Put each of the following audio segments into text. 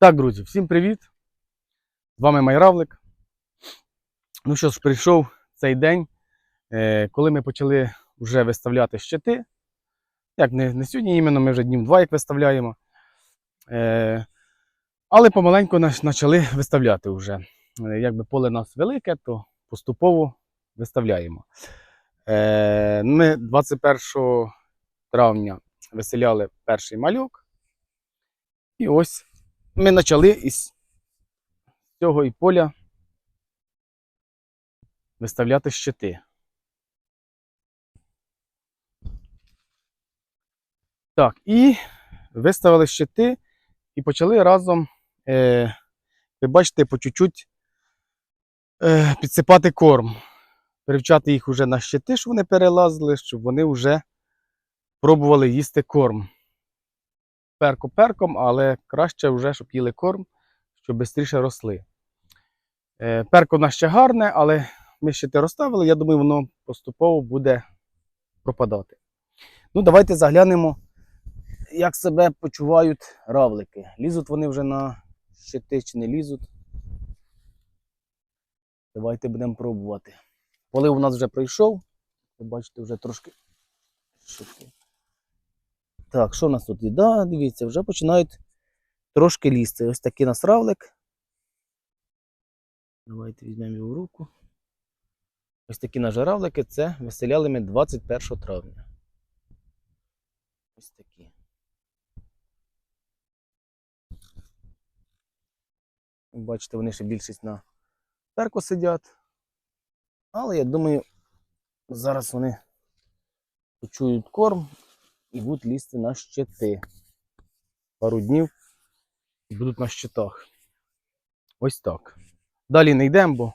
Так, друзі, всім привіт! З вами Майравлик. Ну що ж, прийшов цей день, е, коли ми почали вже виставляти щити. Як не, не сьогодні іменно, ми вже днів два як виставляємо. Е, але помаленьку почали виставляти вже. Е, Якби поле нас велике, то поступово виставляємо. Ми 21 травня виселяли перший малюк. І ось ми почали із цього і поля виставляти щити. Так, і виставили щити і почали разом, е, ви бачите, по чуть-чуть е, підсипати корм. Привчати їх вже на щити, щоб вони перелазили, щоб вони вже пробували їсти корм перко перком, але краще вже, щоб їли корм, щоб швидше росли. Е, Перко в нас ще гарне, але ми ще те розставили. Я думаю, воно поступово буде пропадати. Ну, давайте заглянемо, як себе почувають равлики. Лізуть вони вже на щити чи не лізуть. Давайте будемо пробувати. Полив у нас вже пройшов. Ви бачите, вже трошки щити. Так, що в нас тут є? Да, дивіться, вже починають трошки лізти. Ось такий нас равлик. Давайте візьмемо його в руку. Ось такі наші равлики. Це виселяли ми 21 травня. Ось такі. Бачите, вони ще більшість на перку сидять. Але я думаю, зараз вони почують корм і будуть лізти на щити. Пару днів і будуть на щитах. Ось так. Далі не йдемо, бо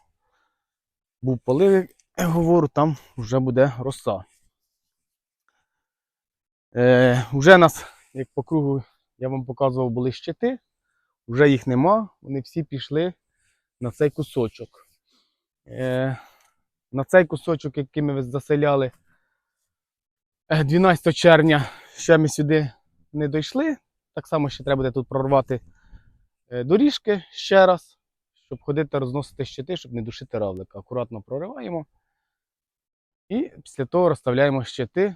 був полив, я говорю, там вже буде роса. Е, вже нас, як по кругу, я вам показував, були щити. Вже їх нема, вони всі пішли на цей кусочок. Е, на цей кусочок, який ми заселяли 12 червня, ще ми сюди не дійшли. Так само ще треба буде тут прорвати е, доріжки ще раз, щоб ходити розносити щити, щоб не душити равлика. Акуратно прориваємо. І після того розставляємо щити,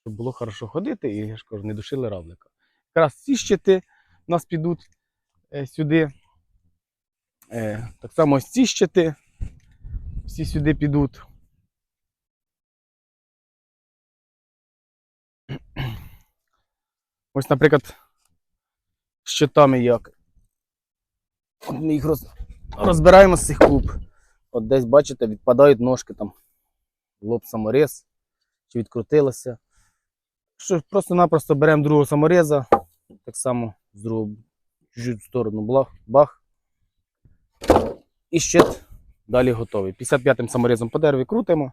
щоб було хорошо ходити і я ж кажу, не душили равлика. Якраз ці щити у нас підуть е, сюди. Е, так само ось ці щити. Всі сюди підуть. Ось, наприклад, щитами як. От ми їх роз... розбираємо з цих куб. От десь, бачите, відпадають ножки там. Лоб саморез, чи відкрутилося. Просто-напросто беремо другого самореза, так само з другого в сторону бах. І щит далі готовий. 55-м саморезом по дереві крутимо.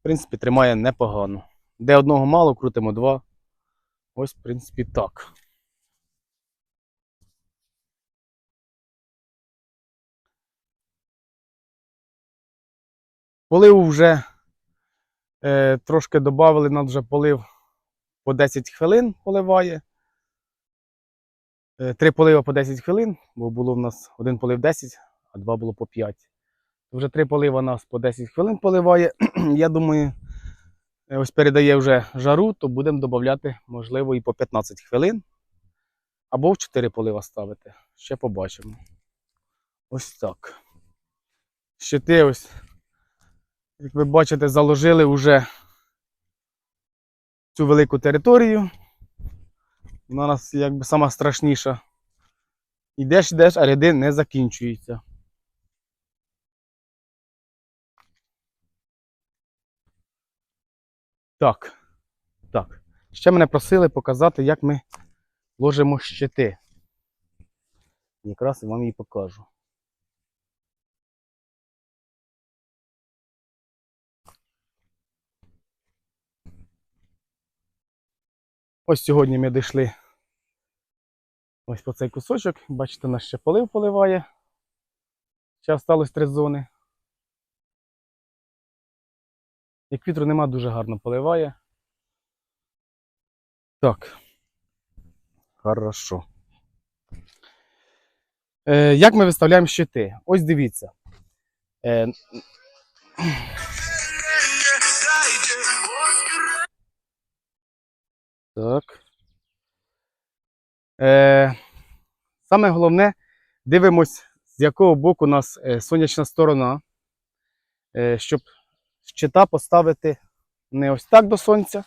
В принципі, тримає непогано. Де одного мало, крутимо два. Ось, в принципі, так. Поливу вже е, трошки додали, нам вже полив по 10 хвилин поливає. Е, три полива по 10 хвилин, бо було в нас один полив 10, а два було по 5. Вже три полива нас по 10 хвилин поливає. Я думаю, ось передає вже жару, то будемо додати, можливо, і по 15 хвилин. Або в 4 полива ставити. Ще побачимо. Ось так. Щити ось, як ви бачите, заложили вже цю велику територію. Вона у нас якби сама страшніша. Йдеш, йдеш, а ряди не закінчуються. Так. Так. Ще мене просили показати, як ми ложимо щити. Якраз я вам її покажу. Ось сьогодні ми дійшли ось по цей кусочок. Бачите, нас ще полив поливає. Ще осталось три зони. Як вітру нема, дуже гарно поливає. Так. Хорошо. Е, як ми виставляємо щити? Ось дивіться. Е, так. Е, саме головне, дивимось, з якого боку у нас е, сонячна сторона, е, щоб щита поставити не ось так до сонця,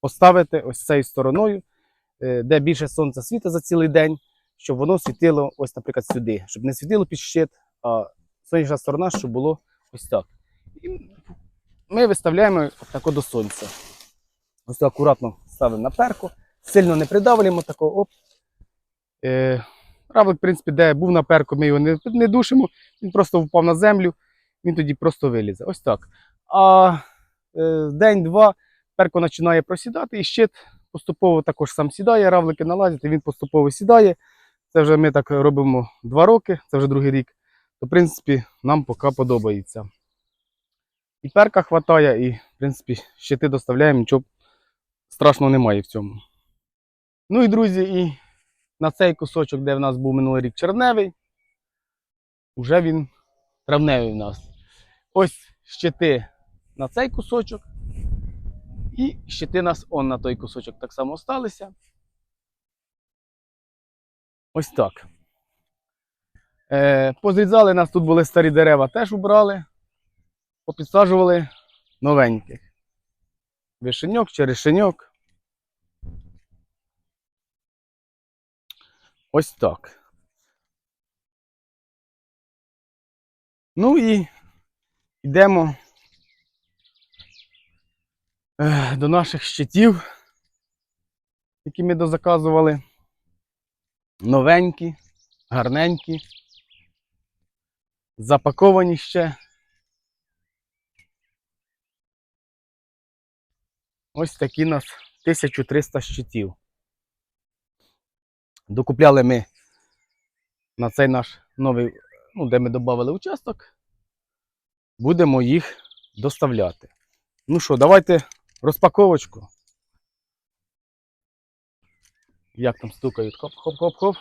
поставити ось цією стороною, е, де більше сонця світить за цілий день, щоб воно світило ось, наприклад, сюди, щоб не світило під щит, а сонячна сторона, щоб було ось так. І ми виставляємо тако до сонця. Ось так акуратно ставимо на перку, сильно не придавлюємо такого. Оп. Е, равлик, в принципі, де був на перку, ми його не, не душимо, він просто впав на землю, він тоді просто вилізе. Ось так. А е, день-два перко починає просідати, і щит поступово також сам сідає, равлики налазять, і він поступово сідає. Це вже ми так робимо два роки, це вже другий рік. То, в принципі, нам поки подобається. І перка хватає, і, в принципі, щити доставляємо, нічого страшного немає в цьому. Ну і друзі, і на цей кусочок, де в нас був минулий рік червневий, вже він травневий в нас. Ось щити на цей кусочок. І щити нас он на той кусочок так само осталися. Ось так. Е, позрізали нас тут були старі дерева, теж убрали, попідсаджували новеньких. Вишеньок, черешеньок. Ось так. Ну і йдемо е, до наших щитів, які ми дозаказували. Новенькі, гарненькі, запаковані ще. Ось такі нас 1300 щитів. Докупляли ми на цей наш новий, ну, де ми додали участок. Будемо їх доставляти. Ну що, давайте розпаковочку. Як там стукають? Хоп-хоп-хоп-хоп.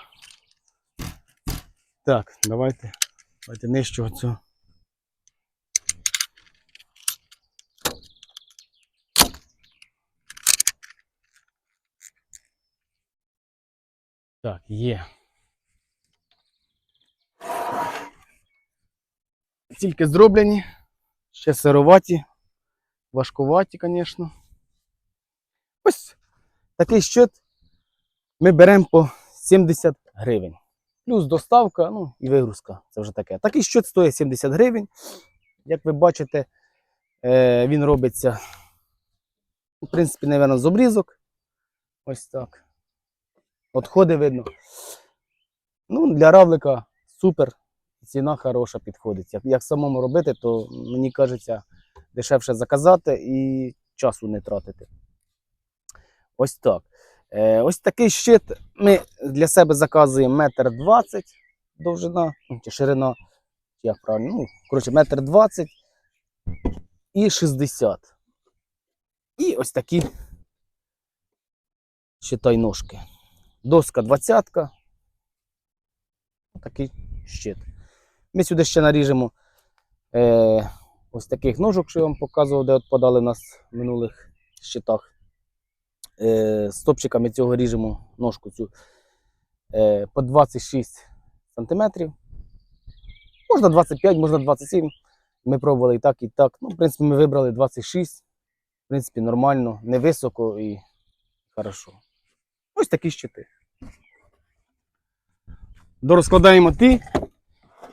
Так, давайте. Давайте нижче оцю. Так, є. Тільки зроблені, ще сироваті, важкуваті, звісно. Ось такий щит ми беремо по 70 гривень. Плюс доставка, ну і вигрузка. Це вже таке. Такий щит стоїть 70 гривень. Як ви бачите, е, він робиться, в принципі, мабуть, з обрізок. Ось так. Отходи видно. Ну, для равлика супер. Ціна хороша підходить. Як, як самому робити, то мені кажеться, дешевше заказати і часу не тратити. Ось так. Е, ось такий щит ми для себе заказуємо метр двадцять довжина, ну, чи ширина, як правильно, ну, коротше, метр двадцять і 60. І ось такі щитай ножки. Доска 20. Такий щит. Ми сюди ще наріжемо е, ось таких ножок, що я вам показував, де от подали нас в минулих щитах. Е, стопчиками цього ріжемо ножку цю е, по 26 см. Можна 25, можна 27. Ми пробували і так, і так. Ну, в принципі, ми вибрали 26. В принципі, нормально, невисоко і хорошо. Ось такі щити. Дорозкладаємо ті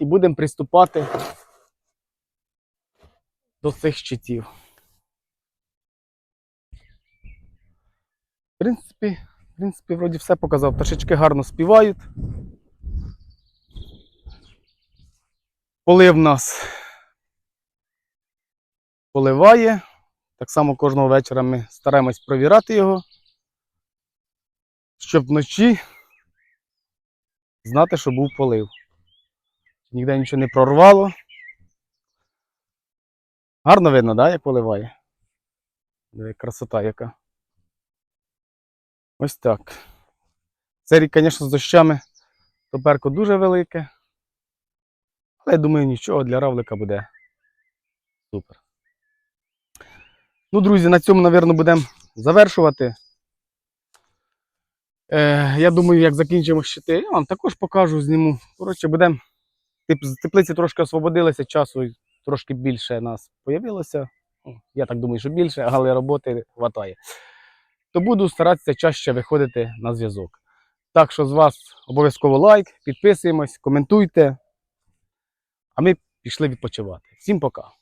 і будемо приступати до цих щитів. В принципі, в принципі, вроді все показав. Пташечки гарно співають. Полив нас поливає. Так само кожного вечора ми стараємось провірати його, щоб вночі знати, що був полив. Ніде нічого не прорвало. Гарно видно, да, як поливає? Диви, красота яка. Ось так. Цей рік, звісно, з дощами Топерко дуже велике. Але я думаю, нічого для равлика буде супер. Ну, друзі, на цьому, мабуть, будемо завершувати. Е, я думаю, як закінчимо щити, я вам також покажу, зніму. Коротше, будемо. З теплиці трошки освободилися, часу трошки більше нас появилося. Ну, Я так думаю, що більше, але роботи вистачає. То буду старатися чаще виходити на зв'язок. Так що з вас обов'язково лайк, підписуємось, коментуйте. А ми пішли відпочивати. Всім пока!